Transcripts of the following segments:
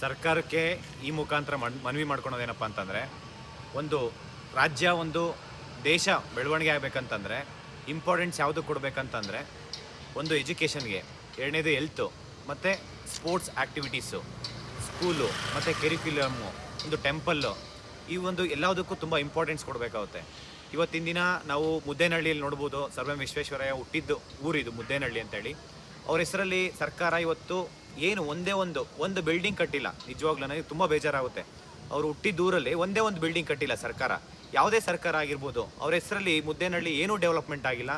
ಸರ್ಕಾರಕ್ಕೆ ಈ ಮುಖಾಂತರ ಮನ್, ಮನವಿ ಮಾಡ್ಕೊಳೋದೇನಪ್ಪ ಅಂತಂದರೆ, ಒಂದು ರಾಜ್ಯ, ಒಂದು ದೇಶ ಬೆಳವಣಿಗೆ ಆಗಬೇಕಂತಂದರೆ ಇಂಪಾರ್ಟೆನ್ಸ್ ಯಾವುದು ಕೊಡಬೇಕಂತಂದರೆ, ಒಂದು ಎಜುಕೇಷನ್ಗೆ ಎರಡನೇದು ಹೆಲ್ತು ಮತ್ತು ಸ್ಪೋರ್ಟ್ಸ್ ಆ್ಯಕ್ಟಿವಿಟೀಸು ಸ್ಕೂಲು ಮತ್ತು ಕೆರಿಕ್ಯುಲಮ್ಮು ಒಂದು ಟೆಂಪಲ್ಲು ಈ ಒಂದು ಎಲ್ಲದಕ್ಕೂ ತುಂಬ ಇಂಪಾರ್ಟೆನ್ಸ್ ಕೊಡಬೇಕಾಗುತ್ತೆ. ಇವತ್ತಿನ ದಿನ ನಾವು ಮುದ್ದೇನಹಳ್ಳಿಯಲ್ಲಿ ನೋಡ್ಬೋದು ಸರ್ ಎಂ ವಿಶ್ವೇಶ್ವರಯ್ಯ ಹುಟ್ಟಿದ್ದು ಊರಿದು ಮುದ್ದೇನಹಳ್ಳಿ ಅಂತೇಳಿ. ಅವ್ರ ಹೆಸರಲ್ಲಿ ಸರ್ಕಾರ ಇವತ್ತು ಏನು ಒಂದೇ ಒಂದು ಒಂದು ಬಿಲ್ಡಿಂಗ್ ಕಟ್ಟಿಲ್ಲ. ನಿಜವಾಗ್ಲೂ ನನಗೆ ತುಂಬ ಬೇಜಾರಾಗುತ್ತೆ. ಅವರು ಹುಟ್ಟಿದ ದೂರಲ್ಲಿ ಒಂದೇ ಒಂದು ಬಿಲ್ಡಿಂಗ್ ಕಟ್ಟಿಲ್ಲ ಸರ್ಕಾರ. ಯಾವುದೇ ಸರ್ಕಾರ ಆಗಿರ್ಬೋದು, ಅವ್ರ ಹೆಸರಲ್ಲಿ ಮುದ್ದೇನಹಳ್ಳಿ ಏನೂ ಡೆವಲಪ್ಮೆಂಟ್ ಆಗಿಲ್ಲ.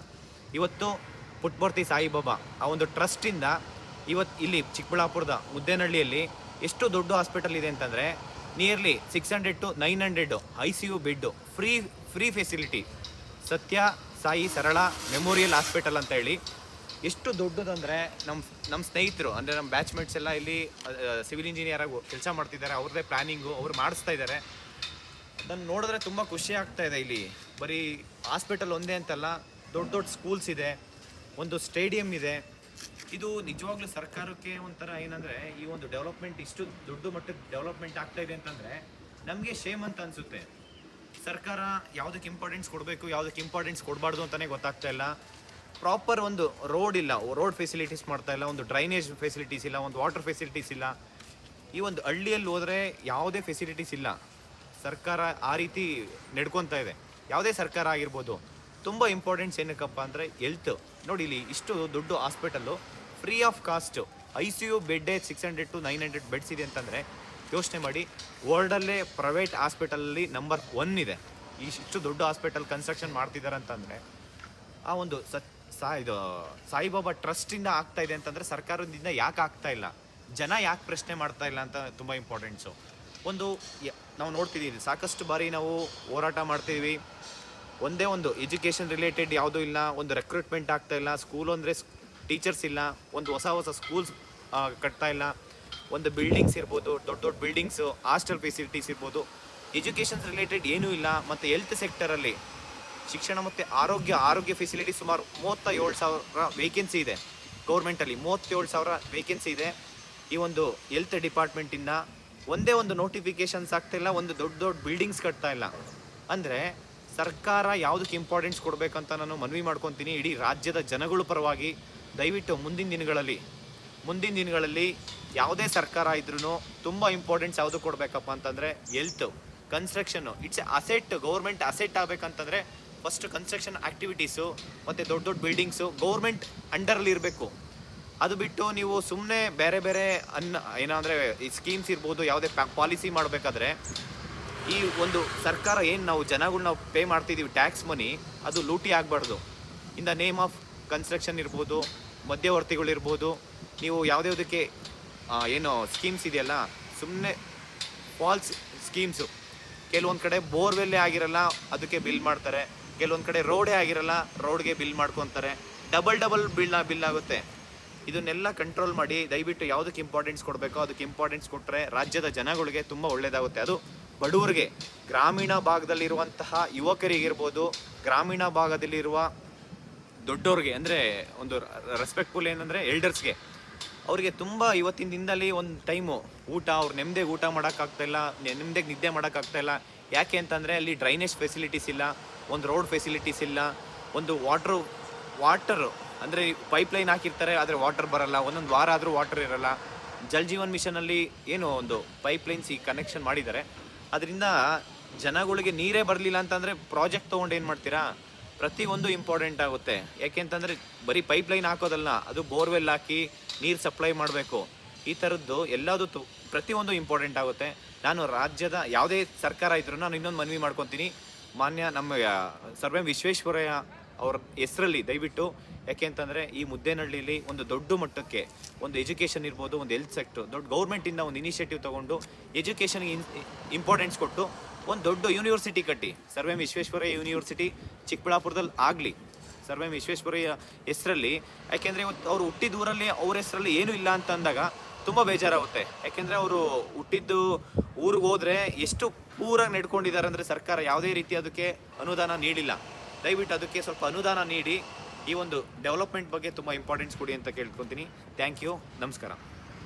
ಇವತ್ತು ಪುಟ್ಮೂರ್ತಿ ಸಾಯಿಬಾಬಾ, ಆ ಒಂದು ಟ್ರಸ್ಟಿಂದ ಇವತ್ತು ಇಲ್ಲಿ ಚಿಕ್ಕಬಳ್ಳಾಪುರದ ಮುದ್ದೇನಹಳ್ಳಿಯಲ್ಲಿ ಎಷ್ಟು ದೊಡ್ಡ ಹಾಸ್ಪಿಟಲ್ ಇದೆ ಅಂತಂದರೆ nearly six hundred to nine hundred I C U bed free free facility Sathya, Sai, ಸರಳ ಮೆಮೋರಿಯಲ್ ಹಾಸ್ಪಿಟಲ್ ಅಂತ ಹೇಳಿ ಎಷ್ಟು ದೊಡ್ಡದಂದರೆ ನಮ್ಮ ನಮ್ಮ ಸ್ನೇಹಿತರು, ಅಂದರೆ ನಮ್ಮ ಬ್ಯಾಚ್ಮೇಟ್ಸ್ ಎಲ್ಲ ಇಲ್ಲಿ ಸಿವಿಲ್ ಇಂಜಿನಿಯರ್ ಆಗಿ ಕೆಲಸ ಮಾಡ್ತಿದ್ದಾರೆ, ಅವ್ರದ್ದೇ ಪ್ಲಾನಿಂಗು ಅವ್ರು ಮಾಡಿಸ್ತಾ ಇದ್ದಾರೆ. ಅದನ್ನು ನೋಡಿದ್ರೆ ತುಂಬ ಖುಷಿ ಆಗ್ತಾ ಇದೆ ಇಲ್ಲಿ. ಬರೀ ಹಾಸ್ಪಿಟಲ್ ಒಂದೇ ಅಂತಲ್ಲ, ದೊಡ್ಡ ದೊಡ್ಡ ಸ್ಕೂಲ್ಸ್ ಇದೆ, ಒಂದು ಸ್ಟೇಡಿಯಂ ಇದೆ. ಇದು ನಿಜವಾಗ್ಲೂ ಸರ್ಕಾರಕ್ಕೆ ಒಂಥರ ಏನಂದರೆ, ಈ ಒಂದು ಡೆವಲಪ್ಮೆಂಟ್ ಇಷ್ಟು ದೊಡ್ಡ ಮಟ್ಟದ ಡೆವಲಪ್ಮೆಂಟ್ ಆಗ್ತಾ ಇದೆ ಅಂತಂದರೆ, ನಮಗೆ ಶೇಮ್ ಅಂತ ಅನಿಸುತ್ತೆ. ಸರ್ಕಾರ ಯಾವುದಕ್ಕೆ ಇಂಪಾರ್ಟೆನ್ಸ್ ಕೊಡಬೇಕು ಯಾವುದಕ್ಕೆ ಇಂಪಾರ್ಟೆನ್ಸ್ ಕೊಡಬಾರ್ದು ಅಂತಲೇ ಗೊತ್ತಾಗ್ತಾ ಇಲ್ಲ. ಪ್ರಾಪರ್ ಒಂದು ರೋಡ್ ಇಲ್ಲ ರೋಡ್ ಫೆಸಿಲಿಟೀಸ್ ಮಾಡ್ತಾ ಇಲ್ಲ, ಒಂದು ಡ್ರೈನೇಜ್ ಫೆಸಿಲಿಟೀಸ್ ಇಲ್ಲ, ಒಂದು ವಾಟರ್ ಫೆಸಿಲಿಟೀಸ್ ಇಲ್ಲ. ಈ ಒಂದು ಹಳ್ಳಿಯಲ್ಲಿ ಹೋದರೆ ಯಾವುದೇ ಫೆಸಿಲಿಟೀಸ್ ಇಲ್ಲ. ಸರ್ಕಾರ ಆ ರೀತಿ ನಡ್ಕೊತಾ ಇದೆ. ಯಾವುದೇ ಸರ್ಕಾರ ಆಗಿರ್ಬೋದು, ತುಂಬ ಇಂಪಾರ್ಟೆನ್ಸ್ ಏನಕ್ಕಪ್ಪ ಅಂದರೆ ಹೆಲ್ತ್ ನೋಡಿ ಇಲ್ಲಿ ಇಷ್ಟು ದೊಡ್ಡ hospital free of cost I C U ಬೆಡ್ಡೇ six hundred to nine hundred beds ಇದೆ ಅಂತಂದರೆ ಯೋಚನೆ ಮಾಡಿ ವರ್ಲ್ಡಲ್ಲೇ ಪ್ರೈವೇಟ್ ಹಾಸ್ಪಿಟಲಲ್ಲಿ ನಂಬರ್ ಒನ್ ಇದೆ. ಇಷ್ಟು ದೊಡ್ಡ ಹಾಸ್ಪಿಟಲ್ ಕನ್ಸ್ಟ್ರಕ್ಷನ್ ಮಾಡ್ತಿದ್ದಾರೆ ಅಂತಂದರೆ, ಆ ಒಂದು ಸತ್ ಇದು ಸಾಯಿಬಾಬಾ ಟ್ರಸ್ಟಿಂದ ಆಗ್ತಾ ಇದೆ ಅಂತಂದರೆ ಸರ್ಕಾರದಿಂದ ಯಾಕೆ ಆಗ್ತಾ ಇಲ್ಲ? ಜನ ಯಾಕೆ ಪ್ರಶ್ನೆ ಮಾಡ್ತಾ ಇಲ್ಲ ಅಂತ ತುಂಬ ಇಂಪಾರ್ಟೆಂಟ್ಸು ಒಂದು ನಾವು ನೋಡ್ತಿದ್ದೀವಿ, ಸಾಕಷ್ಟು ಬಾರಿ ನಾವು ಹೋರಾಟ ಮಾಡ್ತೀವಿ ಒಂದೇ ಒಂದು ಎಜುಕೇಷನ್ ರಿಲೇಟೆಡ್ ಯಾವುದೂ ಇಲ್ಲ, ಒಂದು ರೆಕ್ರೂಟ್ಮೆಂಟ್ ಆಗ್ತಾ ಇಲ್ಲ ಸ್ಕೂಲ್ ಅಂದರೆ ಟೀಚರ್ಸ್ ಇಲ್ಲ, ಒಂದು ಹೊಸ ಹೊಸ ಸ್ಕೂಲ್ಸ್ ಕಟ್ತಾ ಇಲ್ಲ. ಒಂದು ಬಿಲ್ಡಿಂಗ್ಸ್ ಇರ್ಬೋದು, ದೊಡ್ಡ ದೊಡ್ಡ ಬಿಲ್ಡಿಂಗ್ಸು ಹಾಸ್ಟೆಲ್ ಫೆಸಿಲಿಟೀಸ್ ಇರ್ಬೋದು. ಎಜುಕೇಷನ್ ರಿಲೇಟೆಡ್ ಏನೂ ಇಲ್ಲ, ಮತ್ತು ಹೆಲ್ತ್ ಸೆಕ್ಟರಲ್ಲಿ ಶಿಕ್ಷಣ ಮತ್ತು ಆರೋಗ್ಯ ಆರೋಗ್ಯ ಫೆಸಿಲಿಟಿ ಸುಮಾರು ಮೂವತ್ತ ಏಳು ಸಾವಿರ ವೇಕೆನ್ಸಿ ಇದೆ. ಗೌರ್ಮೆಂಟಲ್ಲಿ ಮೂವತ್ತೇಳು ಸಾವಿರ ವೇಕೆನ್ಸಿ ಇದೆ. ಈ ಒಂದು ಹೆಲ್ತ್ ಡಿಪಾರ್ಟ್ಮೆಂಟಿಂದ ಒಂದೇ ಒಂದು ನೋಟಿಫಿಕೇಶನ್ಸ್ ಆಗ್ತಾ ಇಲ್ಲ, ಒಂದು ದೊಡ್ಡ ದೊಡ್ಡ ಬಿಲ್ಡಿಂಗ್ಸ್ ಕಟ್ತಾ ಇಲ್ಲ. ಅಂದರೆ ಸರ್ಕಾರ ಯಾವುದಕ್ಕೆ ಇಂಪಾರ್ಟೆನ್ಸ್ ಕೊಡಬೇಕಂತ ನಾನು ಮನವಿ ಮಾಡ್ಕೊತೀನಿ. ಇಡೀ ರಾಜ್ಯದ ಜನಗಳ ಪರವಾಗಿ ದಯವಿಟ್ಟು ಮುಂದಿನ ದಿನಗಳಲ್ಲಿ ಮುಂದಿನ ದಿನಗಳಲ್ಲಿ ಯಾವುದೇ ಸರ್ಕಾರ ಇದ್ರೂ ತುಂಬ ಇಂಪಾರ್ಟೆನ್ಸ್ ಯಾವುದು ಕೊಡಬೇಕಪ್ಪ ಅಂತಂದರೆ health construction it's asset government asset ಆಗಬೇಕಂತಂದರೆ first construction activities ಮತ್ತು ದೊಡ್ಡ ದೊಡ್ಡ ಬಿಲ್ಡಿಂಗ್ಸು ಗೌರ್ಮೆಂಟ್ ಅಂಡರಲ್ಲಿ ಇರಬೇಕು. ಅದು ಬಿಟ್ಟು ನೀವು ಸುಮ್ಮನೆ ಬೇರೆ ಬೇರೆ ಅನ್ನ, ಏನಂದರೆ ಈ ಸ್ಕೀಮ್ಸ್ ಇರ್ಬೋದು, ಯಾವುದೇ ಪಾಲಿಸಿ ಮಾಡಬೇಕಾದ್ರೆ, ಈ ಒಂದು ಸರ್ಕಾರ ಏನು ನಾವು ಜನಗಳು ನಾವು ಪೇ ಮಾಡ್ತಿದ್ದೀವಿ ಟ್ಯಾಕ್ಸ್ ಮನಿ ಅದು ಲೂಟಿ ಆಗಬಾರ್ದು. In the name of construction ಇರ್ಬೋದು ಮಧ್ಯವರ್ತಿಗಳಿರ್ಬೋದು ನೀವು ಯಾವುದ್ಯಾವುದಕ್ಕೆ ಏನು ಸ್ಕೀಮ್ಸ್ ಇದೆಯಲ್ಲ ಸುಮ್ಮನೆ ಫಾಲ್ಸ್ ಸ್ಕೀಮ್ಸು ಕೆಲವೊಂದು ಕಡೆ ಬೋರ್ವೆಲ್ಲೇ ಆಗಿರಲ್ಲ, ಅದಕ್ಕೆ ಬಿಲ್ ಮಾಡ್ತಾರೆ. ಕೆಲವೊಂದು ಕಡೆ ರೋಡೇ ಆಗಿರಲ್ಲ, ರೋಡ್ಗೆ ಬಿಲ್ ಮಾಡ್ಕೊತಾರೆ. ಡಬಲ್ ಡಬಲ್ ಬಿಲ್ ಬಿಲ್ ಆಗುತ್ತೆ. ಇದನ್ನೆಲ್ಲ ಕಂಟ್ರೋಲ್ ಮಾಡಿ ದಯವಿಟ್ಟು ಯಾವುದಕ್ಕೆ ಇಂಪಾರ್ಟೆನ್ಸ್ ಕೊಡಬೇಕೋ ಅದಕ್ಕೆ ಇಂಪಾರ್ಟೆನ್ಸ್ ಕೊಟ್ಟರೆ ರಾಜ್ಯದ ಜನಗಳಿಗೆ ತುಂಬ ಒಳ್ಳೆಯದಾಗುತ್ತೆ ಅದು ಬಡವರಿಗೆ, ಗ್ರಾಮೀಣ ಭಾಗದಲ್ಲಿರುವಂತಹ ಯುವಕರಿಗಿರ್ಬೋದು, ಗ್ರಾಮೀಣ ಭಾಗದಲ್ಲಿರುವ ದೊಡ್ಡವ್ರಿಗೆ, ಅಂದರೆ ಒಂದು ರೆಸ್ಪೆಕ್ಟ್ಫುಲ್ ಏನಂದರೆ ಎಲ್ಡರ್ಸ್ಗೆ ಅವರಿಗೆ ತುಂಬ ಇವತ್ತಿನ ದಿನದಲ್ಲಿ ಒಂದು ಟೈಮು ಊಟ, ಅವ್ರು ನೆಮ್ಮದಿಗೆ ಊಟ ಮಾಡೋಕ್ಕಾಗ್ತಾಯಿಲ್ಲ ನೆಮ್ಮದಿಗೆ ನಿದ್ದೆ ಮಾಡೋಕ್ಕಾಗ್ತಾ ಇಲ್ಲ. ಯಾಕೆ ಅಂತಂದರೆ ಅಲ್ಲಿ ಡ್ರೈನೇಜ್ ಫೆಸಿಲಿಟೀಸ್ ಇಲ್ಲ, ಒಂದು ರೋಡ್ ಫೆಸಿಲಿಟೀಸ್ ಇಲ್ಲ, ಒಂದು ವಾಟ್ರು ವಾಟರ್ ಅಂದರೆ ಪೈಪ್ ಲೈನ್ ಹಾಕಿರ್ತಾರೆ, ಆದರೆ ವಾಟರ್ ಬರಲ್ಲ, ಒಂದೊಂದು ವಾರ ಆದರೂ ವಾಟರ್ ಇರಲ್ಲ. ಜಲ್ ಜೀವನ್ ಮಿಷನಲ್ಲಿ ಏನು ಒಂದು ಪೈಪ್ ಲೈನ್ಸ್ ಈ ಕನೆಕ್ಷನ್ ಮಾಡಿದ್ದಾರೆ. ಅದರಿಂದ ಜನಗಳಿಗೆ ನೀರೇ ಬರಲಿಲ್ಲ ಅಂತಂದರೆ ಪ್ರಾಜೆಕ್ಟ್ ತೊಗೊಂಡು ಏನು ಮಾಡ್ತೀರಾ? ಪ್ರತಿಯೊಂದು ಇಂಪಾರ್ಟೆಂಟ್ ಆಗುತ್ತೆ. ಯಾಕೆಂತಂದರೆ ಬರೀ ಪೈಪ್ ಲೈನ್ ಹಾಕೋದಲ್ಲ, ಅದು ಬೋರ್ವೆಲ್ ಹಾಕಿ ನೀರು ಸಪ್ಲೈ ಮಾಡಬೇಕು. ಈ ಥರದ್ದು ಎಲ್ಲದೂ ಪ್ರತಿಯೊಂದು ಇಂಪಾರ್ಟೆಂಟ್ ಆಗುತ್ತೆ. ನಾನು ರಾಜ್ಯದ ಯಾವುದೇ ಸರ್ಕಾರ ಇದ್ರೂ ನಾನು ಇನ್ನೊಂದು ಮನವಿ ಮಾಡ್ಕೊತೀನಿ. ಮಾನ್ಯ ನಮ್ಮ ಸರ್ ವಿಶ್ವೇಶ್ವರಯ್ಯ ಅವ್ರ ಹೆಸರಲ್ಲಿ ದಯವಿಟ್ಟು, ಯಾಕೆ ಅಂತಂದರೆ ಈ ಮುದ್ದೇನಹಳ್ಳಿಲಿ ಒಂದು ದೊಡ್ಡ ಮಟ್ಟಕ್ಕೆ ಒಂದು ಎಜುಕೇಷನ್ ಇರ್ಬೋದು, ಒಂದು ಹೆಲ್ತ್ ಸೆಕ್ಟರ್ ದೊಡ್ಡ ಗೌರ್ಮೆಂಟಿಂದ ಒಂದು ಇನಿಷಿಯೇಟಿವ್ ತೊಗೊಂಡು ಎಜುಕೇಷನ್ಗೆ ಇಂಪಾರ್ಟೆನ್ಸ್ ಕೊಟ್ಟು ಒಂದು ದೊಡ್ಡ ಯೂನಿವರ್ಸಿಟಿ ಕಟ್ಟಿ. ಸರ್ ವಿಶ್ವೇಶ್ವರಯ್ಯ ಯೂನಿವರ್ಸಿಟಿ ಚಿಕ್ಕಬಳ್ಳಾಪುರದಲ್ಲಿ ಆಗಲಿ. ಸರ್ ವಿಶ್ವೇಶ್ವರಯ್ಯ ಹೆಸರಲ್ಲಿ ಯಾಕೆಂದರೆ ಇವತ್ತು ಅವರು ಹುಟ್ಟಿದ ಊರಲ್ಲಿ ಅವ್ರ ಹೆಸರಲ್ಲಿ ಏನೂ ಇಲ್ಲ ಅಂತ ಅಂದಾಗ ತುಂಬ ಬೇಜಾರಾಗುತ್ತೆ. ಯಾಕೆಂದರೆ ಅವರು ಹುಟ್ಟಿದ್ದು ಊರಿಗೆ ಹೋದರೆ ಎಷ್ಟು ಪೂರಾಗಿ ನಡ್ಕೊಂಡಿದ್ದಾರೆ ಅಂದರೆ ಸರ್ಕಾರ ಯಾವುದೇ ರೀತಿ ಅದಕ್ಕೆ ಅನುದಾನ ನೀಡಿಲ್ಲ. ದಯವಿಟ್ಟು ಅದಕ್ಕೆ ಸ್ವಲ್ಪ ಅನುದಾನ ನೀಡಿ ಈ ಒಂದು ಡೆವಲಪ್ಮೆಂಟ್ ಬಗ್ಗೆ ತುಂಬ ಇಂಪಾರ್ಟೆನ್ಸ್ ಕೊಡಿ ಅಂತ ಕೇಳ್ಕೊತೀನಿ. ಥ್ಯಾಂಕ್ ಯು ನಮಸ್ಕಾರ.